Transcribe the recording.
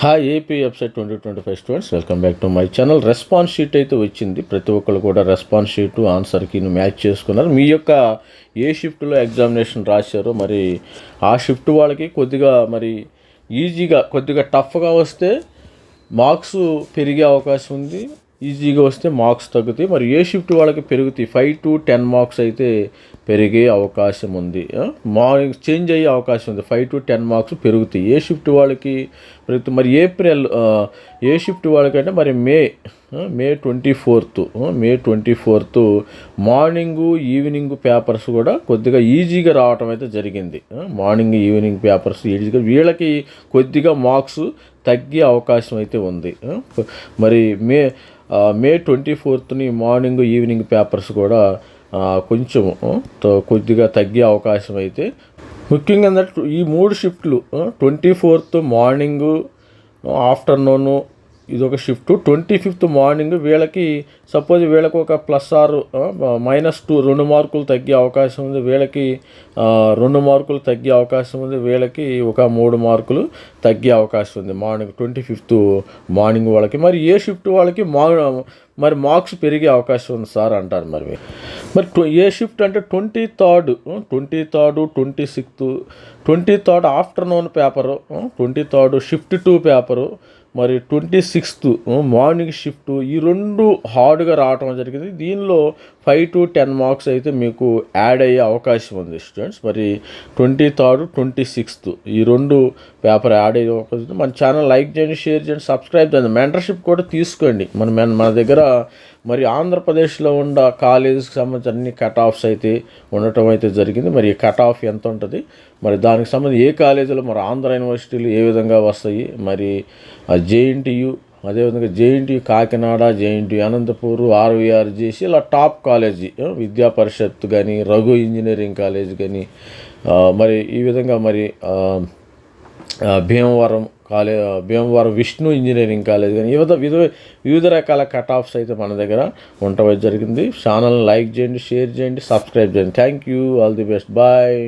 Hi AP website twenty twenty five students welcome back to my channel response sheet అయితే వచ్చింది. ప్రతి ఒక్కరు కూడా రెస్పాన్స్ షీటు ఆన్సర్కి మ్యాచ్ చేసుకున్నారు. మీ యొక్క ఏ షిఫ్ట్లో ఎగ్జామినేషన్ రాశారో మరి ఆ షిఫ్ట్ వాళ్ళకి కొద్దిగా మరి ఈజీగా కొద్దిగా టఫ్గా వస్తే మార్క్స్ పెరిగే అవకాశం ఉంది. ఈజీగా వస్తే మార్క్స్ తగ్గుతాయి. మరి ఏ షిఫ్ట్ వాళ్ళకి పెరుగుతాయి? ఫైవ్ టు టెన్ మార్క్స్ అయితే పెరిగే అవకాశం ఉంది. మార్నింగ్ చేంజ్ అయ్యే అవకాశం ఉంది. ఫైవ్ టు టెన్ మార్క్స్ పెరుగుతాయి. ఏ షిఫ్ట్ వాళ్ళకి పెరుగుతుంది మరి ఏప్రిల్ ఏ షిఫ్ట్ వాళ్ళకంటే మరి May May twenty fourth May twenty fourth morning evening papers కూడా కొద్దిగా ఈజీగా రావటం అయితే జరిగింది. మార్నింగ్ ఈవినింగ్ పేపర్స్ ఈజీగా వీళ్ళకి కొద్దిగా మార్క్స్ తగ్గే అవకాశం అయితే ఉంది. మరి మే మే ట్వంటీ ఫోర్త్ని మార్నింగ్ ఈవినింగ్ పేపర్స్ కూడా కొంచెము కొద్దిగా తగ్గే అవకాశం అయితే ముఖ్యంగా ఏంటంటే ఈ మూడు షిఫ్ట్లు ట్వంటీ ఫోర్త్ మార్నింగు ఆఫ్టర్నూను ఇది ఒక షిఫ్ట్. ట్వంటీ ఫిఫ్త్ మార్నింగ్ వీళ్ళకి సపోజ్ వీళ్ళకి ఒక ప్లస్ ఆర్ మైనస్ టూ రెండు మార్కులు తగ్గే అవకాశం ఉంది. వీళ్ళకి రెండు మార్కులు తగ్గే అవకాశం ఉంది. వీళ్ళకి ఒక మూడు మార్కులు తగ్గే అవకాశం ఉంది. మార్నింగ్ ట్వంటీ ఫిఫ్త్ మార్నింగ్ వాళ్ళకి. మరి ఏ షిఫ్ట్ వాళ్ళకి మా మరి మార్క్స్ పెరిగే అవకాశం ఉంది సార్ అంటారు మరి. మరి ట్వ- ఏ షిఫ్ట్ అంటే twenty third twenty third twenty sixth twenty third afternoon paper twenty third shift two paper మరి ట్వంటీ సిక్స్త్ మార్నింగ్ షిఫ్ట్ ఈ రెండు హార్డ్గా రావటం జరిగింది. దీనిలో ఫైవ్ టు టెన్ మార్క్స్ అయితే మీకు యాడ్ అయ్యే అవకాశం ఉంది స్టూడెంట్స్ మరి ట్వంటీ థర్డ్ ట్వంటీ సిక్స్త్ ఈ రెండు పేపర్ యాడ్ అయ్యే అవకాశం మన ఛానల్ లైక్ చేయండి షేర్ చేయండి సబ్స్క్రైబ్ చేయండి. మెంటర్షిప్ కూడా తీసుకోండి. మన- మన దగ్గర మరి ఆంధ్రప్రదేశ్లో ఉన్న కాలేజీకి సంబంధించిన అన్ని కట్ ఆఫ్స్ అయితే ఉండటం అయితే జరిగింది. మరి ఈ కట్ ఆఫ్ ఎంత ఉంటుంది? మరి దానికి సంబంధించి ఏ కాలేజీలో? మరి ఆంధ్ర యూనివర్సిటీలు ఏ విధంగా వస్తాయి? మరి జేఎన్టీయు అదేవిధంగా JNTU Kakinada JNT Anantapur RVR చేసి ఇలా టాప్ కాలేజీ విద్యా పరిషత్ కానీ రఘు ఇంజనీరింగ్ కాలేజ్ కానీ మరి ఈ విధంగా మరి భీమవరం కాలే భీమవరం విష్ణు ఇంజనీరింగ్ కాలేజ్ కానీ వివిధ వివిధ వివిధ రకాల కట్ ఆఫ్స్ అయితే మన దగ్గర ఉండటం జరిగింది. ఛానల్ని లైక్ చేయండి షేర్ చేయండి సబ్స్క్రైబ్ చేయండి. Thank you all the best bye